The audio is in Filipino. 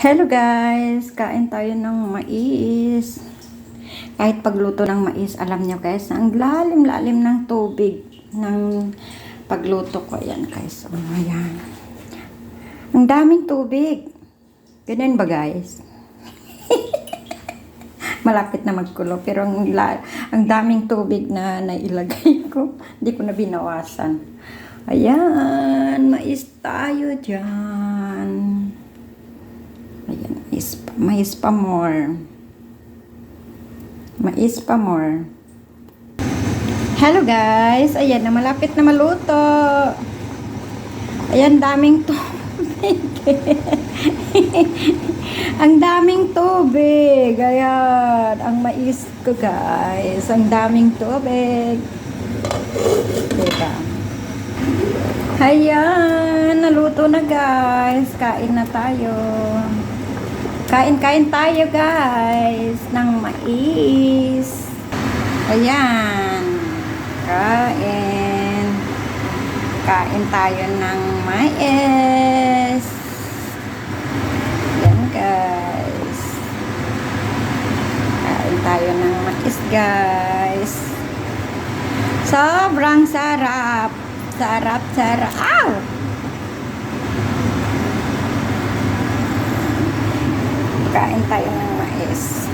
Hello guys! Kain tayo ng mais. Kahit pagluto ng mais, alam nyo guys, ang lalim-lalim ng tubig ng pagluto ko. Ayan guys. Oh, ayan. Ang daming tubig. Ganyan ba guys? Malapit na magkulo. Pero ang, la- ang daming tubig na nailagay ko, hindi ko na binawasan. Ayan, mais tayo dyan. Ayan, mais, mais pa more. Mais pa more. Hello guys! Ayan na, malapit na maluto. Ayan, daming tubig. ang daming tubig. Ayan, ang mais ko guys. Ang daming tubig. Diba? Ayan, naluto na guys. Kain na tayo. Kain-kain tayo guys ng mais. Ayan. Kain. Kain tayo ng mais. Ayan guys. Kain tayo ng mais guys. Sobrang sarap. Sarap, sarap. Ow! kain tayo ng mais.